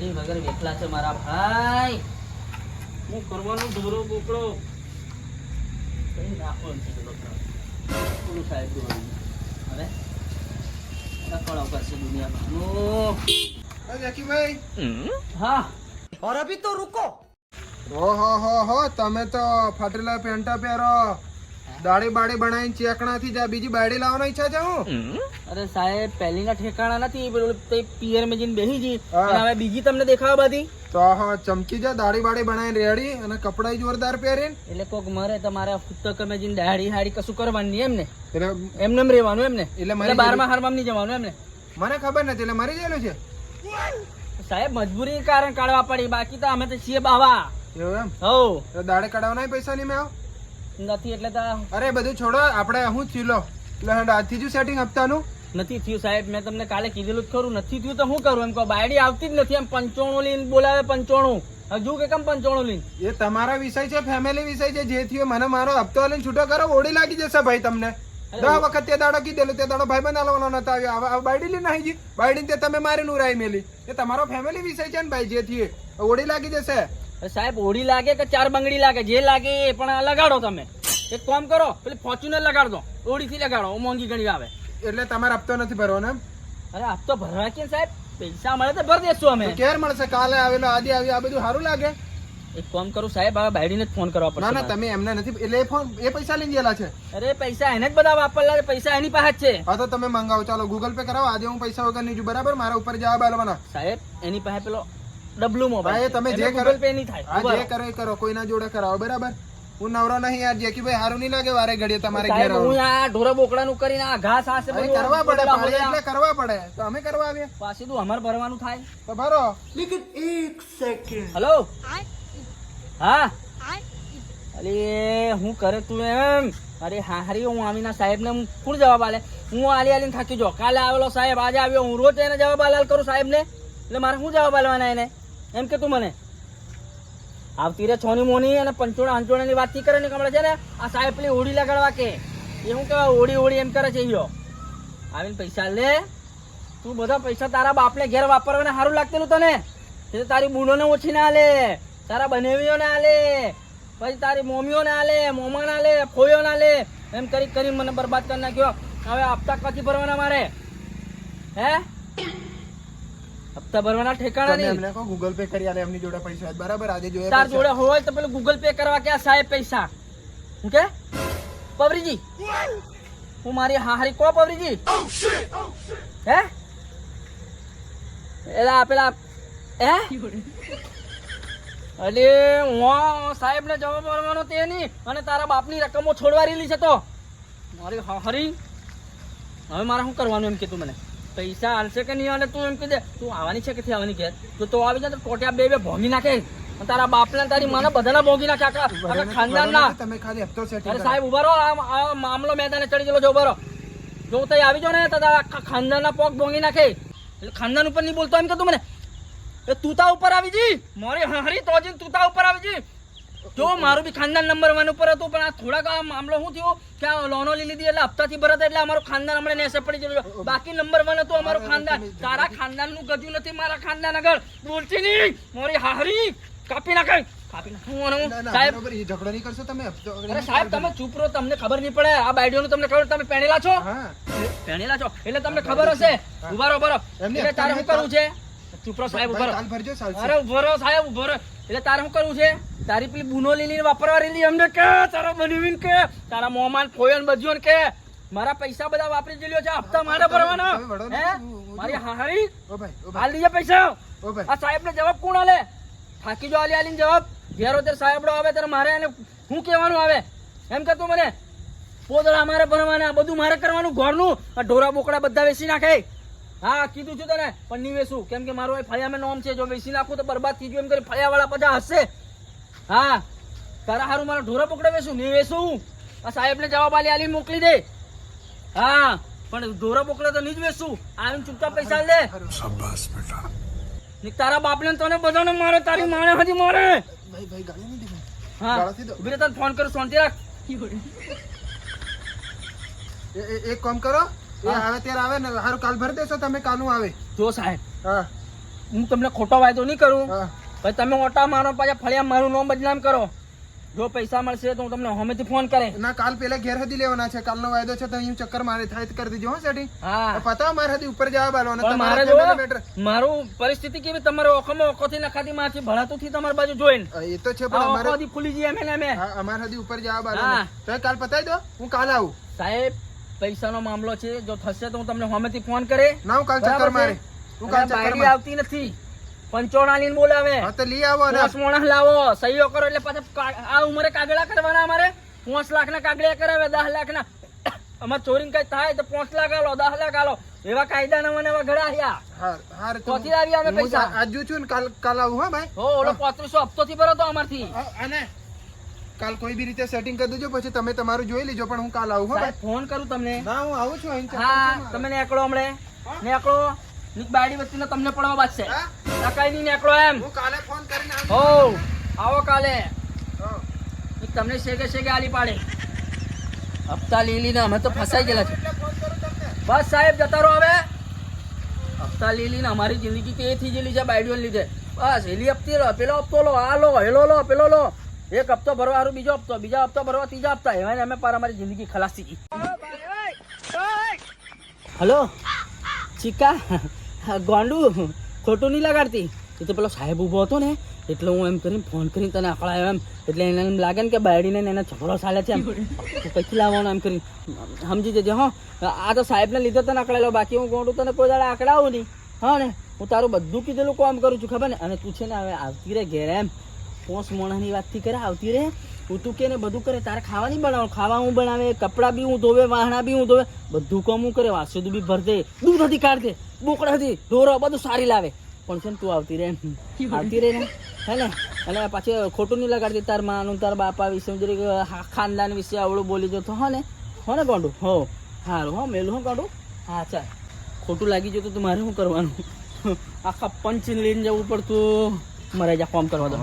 ગાડી વગર વેખલા છે મારા ભાઈ. હું કરવાનો ઢોરો બોકડો. કઈ નાખો નથી પેલો સાહેબ હવે રખડો કરશે દુનિયામાં. જકીભાઈ હા. ઓહો હો હો તમે તો ફાટેલા પેન્ટા પહેરો. દાઢી બાડી બનાવીને ચેકણાથી જા બીજી બાડી લાવવાનો ઈચ્છા છે હું. અરે સાહેબ પહેલીના ઠેકાણા નથી પેલું તે પિયરમાં જઈને બેસી જી અને હવે બીજી તમને દેખાવા બધી. તો હા ચમકી જા દાડી બાડી બનાવીને રેડી અને કપડાય જોરદાર પહેરીને. એટલે કોક મરે તમારે મારે પુસ્તક મેં જઈને દાડી હાડી કશું કરવાની નહીં એમને. એટલે એમને એમ રહેવાનું એમને. એટલે મને બારમાં બારમા હારમાં નહીં જવાનું એમને. મને ખબર નથી એટલે મરી ગયેલું છે. સાહેબ મજબૂરી કારણ કાઢવા પડી બાકી તો અમે તો છીએ બાવા. એવું એમ? હો દાડે કાઢવાના પૈસા નહીં મેં આવ? નથી એટલે તો અરે બધું છોડો આપણે હું ચીલો. એટલે આજથી જ સેટિંગ આપતાનું નથી થયું સાહેબ મેં તમને કાલે કીધેલું જ ખરું. નથી થયું તો શું કરું? એમ કહો બાયડી આવતી જ નથી. એમ પંચોણું લઈને બોલાવે પંચોણું. હજુ કે કેમ પંચોણું લઈને એ તમારા વિષય છે ફેમિલી વિષય છે જે થયું મને મારો હપ્તો લઈને છૂટો કરો ઓડી લાગી જશે ભાઈ તમને. દસ વખત તે દાડો કીધેલું તે દાડો ભાઈ બંધ આલવાનો નતો આવ્યો બાયડી લઈને આવી બાયડી તે તમે મારી નુરાઈ મેલી. એ તમારો ફેમિલી વિષય છે ને ભાઈ જે થયું ઓડી લાગી જશે. સાહેબ ઓળી લાગે કે ચાર બંગડી લાગે? જે લાગે એ પણ લગાડો તમે. એક કામ કરો પેલી ફોર્ચ્યુનર લગાડ દો ઓડીથી લગાડો મોંઘી ઘણી આવે. એટલે તમારે હપ્તો નથી ભરવાનો એમ? અરે હપ્તો તો ભરવા કે સાહેબ? પૈસા મળે તો ભરી દેશું અમે. ક્યારે મળશે? કાલે આવેલો આજે આવ્યો આ બધું સારું લાગે? એક કામ કરું સાહેબ હવે બાયડીને જ ફોન કરવા પડશે ના ના તમે એમને નથી એટલે ફોન એ પૈસા લઈને ગયેલા છે? અરે પૈસા એને જ બધા વાપરલા છે, પૈસા એની પાસે જ છે. હા તો તમે મંગાવો. ચાલો ગૂગલ પે કરાવો. આજે હું પૈસા વગર નહીં છું. બરાબર? મારા ઉપર જવાબ આલવાના. સાહેબ એની પાસે પેલો ડબલું મોબાઈલ તમે જે કરો પે નહીં થાય. હા જે કરો એ કરો કોઈના જોડે કરાવો બરાબર? હું નવરો નહીં યાર જેકી ભાઈ હારું નહીં લાગે વારે ઘડીએ તમારે ઘેર હું આ ઢોરા બોકડાનું કરીને આ ઘાસ આ છે અરે કરવા પડે બોકડા એટલે કરવા પડે. તો અમે કરવા આવ્યા પાછી તું અમાર ભરવાનું થાય. તો ભરો. હલો? હા? અરે હું કરે તું એમ? અરે હા હરી હું આમીના સાહેબ ને કોણ જવાબ આલે હું આલી આલીને થાકી જો કાલે આવેલો સાહેબ આજે આવ્યો. હું રોજ એને જવાબ આલાલ કરું સાહેબ ને એટલે મારે શું જવાબ આલવાના એને? એમ કે તું મને. આવતી રે છોની મોની અને પંચોડા અંચોડાની ની વાત કરે ને કમળે છે ને આ સાહેબ પેલી હોડી લગાડવા કે. એ શું કહેવાય? હોડી હોડી એમ કરે છે ઈયો. આવીને પૈસા લે. તું બધા પૈસા તારા બાપને ઘેર વાપરવાને સારું લાગતેલું તને. એ તારી બુનોને ઓછી ના લે તારા બનેવીઓને આલે. પછી તારી મોમીઓને આલે લે ફોયો ના લે એમ કરી કરી મને બરબાદ કરી નાખ્યો. હવે હપ્તા કથી ભરવાના મારે? હે? હપ્તા ભરવાના ઠેકાણા નહીં. એમને કહો ગૂગલ પે કરી આલે એમની જોડે પૈસા. બરાબર આજે જોઈએ તાર જોડે હોય તો પેલું ગૂગલ પે કરવા કે આ સાહેબ પૈસા? હું કે? પવરીજી. હું મારી હારી કો પવરીજી? હે? એલા પેલા હે? અરે હું સાહેબ ને જવાબ મળવાનો તે નહીં અને તારા બાપની રકમો છોડવા રેલી છે તો. મારી હારી હવે મારે શું કરવાનું એમ કે તું મને? પૈસા હાલશે કે નહીં હાલે તું એમ કહી દે તું આવવાની છે કે આવવાની ઘેર? તો તો આવી જાય તો ટોટિયા બે બે ભોગી નાખે. તારા બાપને તારી માના બધાના ભોગી નાખે આખા આખા ખાનદાનના. તમે ખાલી હપ્તો સેટિંગ અરે સાહેબ ઊભા રહો આ મામલો મેદાને ચડી ગયેલો છે ઊભા રહો. જો તઈ આવી જાઓ ને તો તારા આખા ખાનદાનના પોક ભોંગી નાખે. એટલે ખાનદાન ઉપર નહીં બોલતો એમ કે તું મને? એ તુતા ઉપર આવી જી. મારી હરી તો જીન તુતા ઉપર આવી જી. જો મારું બી ખાનદાન નંબર વન ઉપર હતું પણ આ થોડાક આ મામલો શું થયો? કે આ લોનો લઈ લીધી એટલે હપ્તાથી ભરત એટલે અમારું ખાનદાન હમણાં નેસે પડી ગયેલું બાકી નંબર વન હતું અમારું ખાનદાન. તારા ખાનદાનનું ગજું નથી મારા ખાનદાન આગળ. બોલતી નહીં. મારી હારી કાપી નાખે કાપી નાખ. સાહેબ. ઝઘડો નહીં કરશો તમે અરે સાહેબ તમે. ચૂપ રહો તમને ખબર નહીં પડે. આ બાયડીઓનું તમને ખબર તમે પહેણેલા છો? પહેણેલા છો. એટલે તમને ખબર હશે. ઊભા રહો ઊભા રહો. એમની એટલે તારે શું કરવું છે? ચૂપ રહો સાહેબ ઊભા ભાઈ, રહો કાલ ભરજો ચાલશે. અરે ઊભો રહો સાહેબ ઊભો રહો એટલે તારે શું કરવું છે? તારી પેલી બુનો લીલી વાપરવા રેલી અમને કે? તારા બનવીન કે? તારા મોમાન ફોયન બજ્યોન કે? મારા પૈસા બધા વાપરી જેલ્યો છે હપ્તા મારે ભરવાનો. હે? મારી હારી હાલ દીજે પૈસા. આ સાહેબ ને જવાબ કોણ આલે? થાકી જો આલી આલીને જવાબ. ઘેરો ત્યારે સાહેબડો આવે ત્યારે મારે એને શું કહેવાનું આવે? એમ કે તું મને પોદળા મારે ભરવાના બધું મારે કરવાનું ઘરનું. ઢોરા બોકડા બધા વેચી નાખે. હા કીધું છું તને. પણ નહીં વેસું કેમ કે મારો એ ફળિયામાં નોમ છે. જો વેસી નાખું તો બરબાદ થઈ ગયું. એમ કરી ફળિયા વાળા બધા હશે. હા તારા હારું મારા ઢોરા પકડે વેસું નહીં વેસું આ સાહેબને જવાબ આલી આલી મોકલી દે. હા પણ ઢોરા પકડે તો નહીં જ વેસું આવીને ચૂપચાપ પૈસા લે ને તારા બાપને તને બધાને મારે તારી માણે હજી મારે. ભાઈ ભાઈ ગાળી નહીં દેવાય. હા ઊભી તને ફોન કરું શાંતિ રાખ. એક કામ કરો. એ આવે ત્યારે આવે ને હારું કાલ ભરી દેશો તમે કાનું આવે. જો સાહેબ હા. હું તમને ખોટો વાયદો નહીં કરું. હા. પછી તમે ઓટા મારો પાછા ફળિયા મારું નામ બદનામ કરો. જો પૈસા મળશે તો હું તમને હમેથી ફોન કરે ના કાલ પેલા ઘેર હદી લેવાના છે. કાલનો વાયદો છે તો અહીં ચક્કર મારે થાય તો કરી દેજો હો સેટી હા. પતા મારે હદી ઉપર જવાબ આલવાનો પણ મારે જો મારું પરિસ્થિતિ કેવી? તમારે ઓખોમાં ઓખોથી નખાતી મારથી ભણાતુંથી તમારી બાજુ જોઈન. એ તો છે પણ અમારે હદી ફૂલી જઈએ અમે ને અમે. હા, અમારે હદી ઉપર જવાબ હા. આલવાનો તો કાલ પતાઈ દો હું કાલ આવું. સાહેબ પૈસાનો મામલો છે. જો થશે તો હું તમને હમેથી ફોન કરે. ના હું કાલ ચક્કર મારે? હું કાલ ચક્કર મારે. આવતી નથી. પંચોણાલીને બોલાવે. હા તો લઈ આવો ને. પોસ લાવો. સહીઓ કરો એટલે પાછા આ ઉમરે કાગળા કરવાના અમારે? પાંચ લાખ ના કાગળા કરાવે દસ લાખ ના અમાર ચોરી કઈ થાય તો પાંચ લાખ આલો દસ લાખ આલો. એવા કાયદા ના મને ઘડા આવ્યા હા હા તો ક્યાંથી અમે પૈસા? આજુ છું ને કાલ કાલ આવું હા ભાઈ. હો ઓલો પોત્રીસો હપ્તો થી ભરો તો અમારથી. અને કાલ કોઈ બી રીતે સેટિંગ કરી દેજો પછી તમે તમારું જોઈ લેજો પણ હું કાલ આવું હો ફોન કરું તમને. ના હું આવું છું અહીં હા. તમે નીકળો હમણે. નીકળો. નીક બાડી વચ્ચે તમને પડવા બાજશે નકાઈ નહીં નીકળો એમ. હું કાલે ફોન કરીને આવું હો આવો કાલે. તમને શેકે શેકે આલી પાડે. હપ્તા લઈ લીને અમે તો ફસાઈ ગયેલા છે બસ સાહેબ જતા રહો હવે. હપ્તા લઈ લઈને અમારી જિંદગી તે થઈ ગયેલી છે બાયડીઓને લીધે. બસ હેલી હપ્તી લો પેલો હપ્તો લો આ લો હેલો લો પેલો લો. એક હપ્તો ભરવા હારું બીજો હપ્તો, બીજા હપ્તો ભરવા, ત્રીજા હપ્તા. એવા અમે પર અમારી જિંદગી ખલાસ ગઈ. હલો? ચિકા ગોંડુ, ખોટું નહીં લગાડતી? એ તો પેલો સાહેબ ઊભો હતો ને, એટલે હું એમ કરીને ફોન કરીને તને અકળાયો એમ. એટલે એને એમ લાગે ને કે બાયડીને એને ઝઘડો ચાલે છે એમ. પછી લાવવાનો એમ કરીને. સમજી જજે, હો. આ તો સાહેબને લીધે તને અકળાયેલો, બાકી હું ગોંડું તને કોઈ દાડે આકડાવું નહીં. હા ને? હું તારું બધું કીધેલું કામ કરું છું, ખબર ને? અને તું છે ને હવે આવતી રે ઘેર એમ. પોસ મોણાની વાતથી કરે, આવતી રે તું કે બધું કરે, તારે ખાવા બનાવું. ખાવા હું બનાવે, કપડાં બી હું ધોવે, વાહણા બી હું ધોવે. બધું કામ હું કરે વાસુદું બી ભર દે. દૂધ હતી કાઢ બોકડા હતી, ઢોરો, બધું સારી લાવે. પણ છે ને તું આવતી રે આવતી રે ને? હે ને? અને પાછી ખોટું નહીં લગાડતી, તાર માનું, તાર બાપા વિશે જરીક ખાનદાન વિશે આવડું બોલી જતો. હો ને? હો ને ગાંડું? હો. હારું, હો, મેલું હો ગાંડું? હા, ચાલ. ખોટું લાગી જતું તો મારે શું કરવાનું? આખા પંચ લઈને જવું પડતું. મારે જા ફોર્મ કરવા દો.